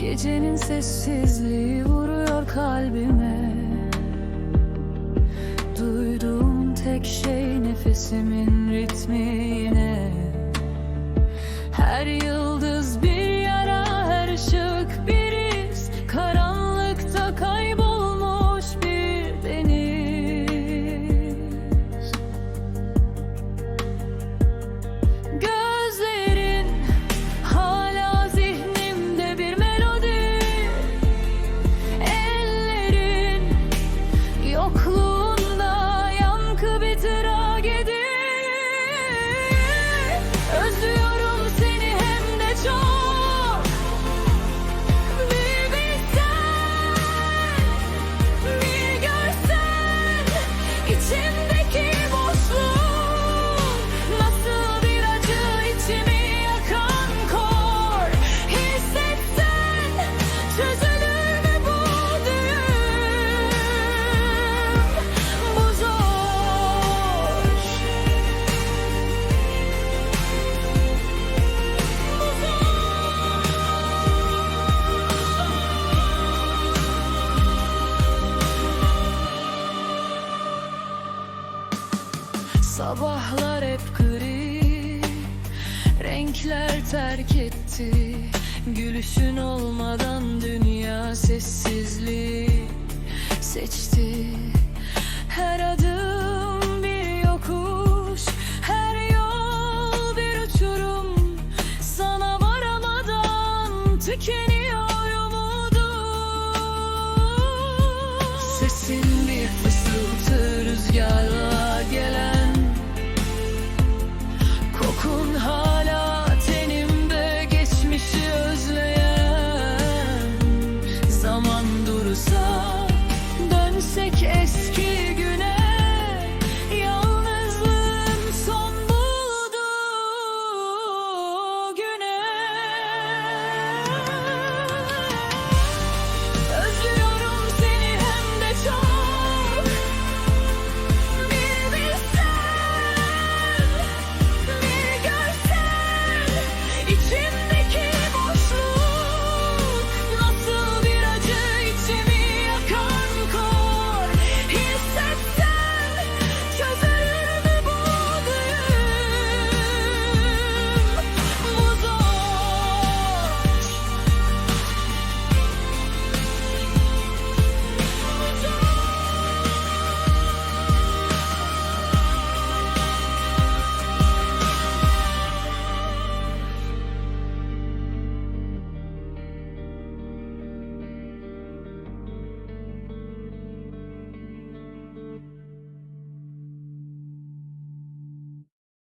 Gecenin sessizliği vuruyor kalbime. Duyduğum tek şey nefesimin ritmi Her yıldız bir Sabahlar hep gri Renkler terk etti. Gülüşün olmadan dünya sessizliği seçti. Her adım bir yokuş Her yol bir uçurum. Sana varamadan tükenir.